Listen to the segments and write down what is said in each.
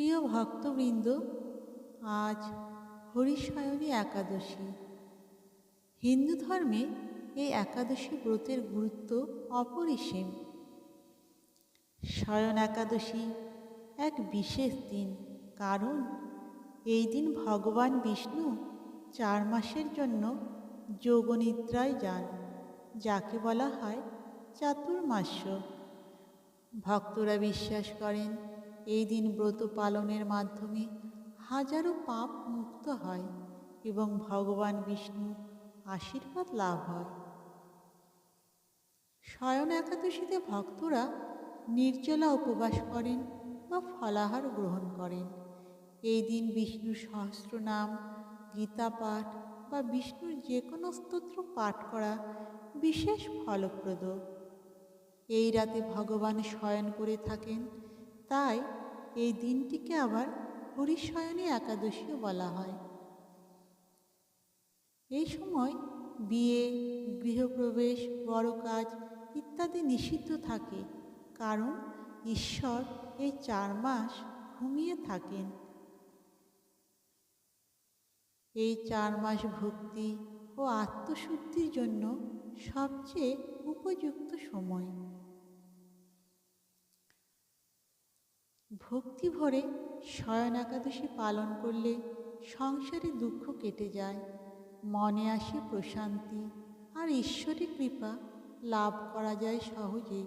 প্রিয় ভক্তবৃন্দ, আজ হরিশয়নী একাদশী। হিন্দু ধর্মে এই একাদশী ব্রতের গুরুত্ব অপরিসীম। শয়ন একাদশী এক বিশেষ দিন, কারণ এই দিন ভগবান বিষ্ণু চার মাসের জন্য যোগনিদ্রায় যান, যাকে বলা হয় চাতুর্মাস্য। ভক্তরা বিশ্বাস করেন এই দিন ব্রত পালনের মাধ্যমে হাজারো পাপ মুক্ত হয় এবং ভগবান বিষ্ণু আশীর্বাদ লাভ হয়। শয়ন একাদশীতে ভক্তরা নির্জলা উপবাস করেন বা ফলাহার গ্রহণ করেন। এই দিন বিষ্ণুর সহস্র নাম গীতা পাঠ বা বিষ্ণুর যে কোনো স্তোত্র পাঠ করা বিশেষ ফলপ্রদ। এই রাতে ভগবান শয়ন করে থাকেন তাই এই দিনটিকে আবার হরিশয়নী একাদশীও বলা হয়। এই সময় বিয়ে, গৃহপ্রবেশ বড় কাজ ইত্যাদি নিষিদ্ধ থাকে, কারণ ঈশ্বর এই চার মাস ঘুমিয়ে থাকেন। এই চার মাস ভক্তি ও আত্মশুদ্ধির জন্য সবচেয়ে উপযুক্ত সময়। ভক্তি ভরে শয়ন একাদশী পালন করলে সংসারে দুঃখ কেটে যায়। মনে আসে প্রশান্তি আর ঈশ্বরের কৃপা লাভ করা যায় সহজে।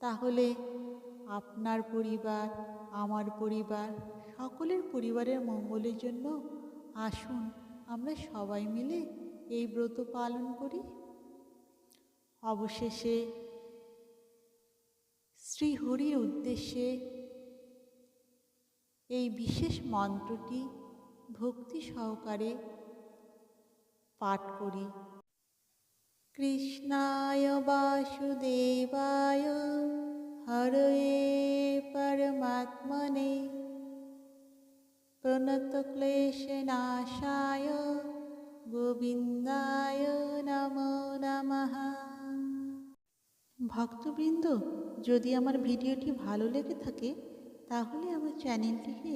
তাহলে আপনার পরিবার, আমার পরিবার, সকলের পরিবারের মঙ্গলের জন্য আসুন আমরা সবাই মিলে এই ব্রত পালন করি। অবশেষে শ্রীহরির উদ্দেশ্যে এই বিশেষ মন্ত্রটি ভক্তি সহকারে পাঠ করি। কৃষ্ণায় বাসুদেবায় হরয়ে পরমাত্মনে প্রণতক্লেশনাশায় গোবিন্দায় নমো নমঃ। ভক্তবৃন্দ, যদি আমার ভিডিওটি ভালো লেগে থাকে তাহলে আমার চ্যানেলটিকে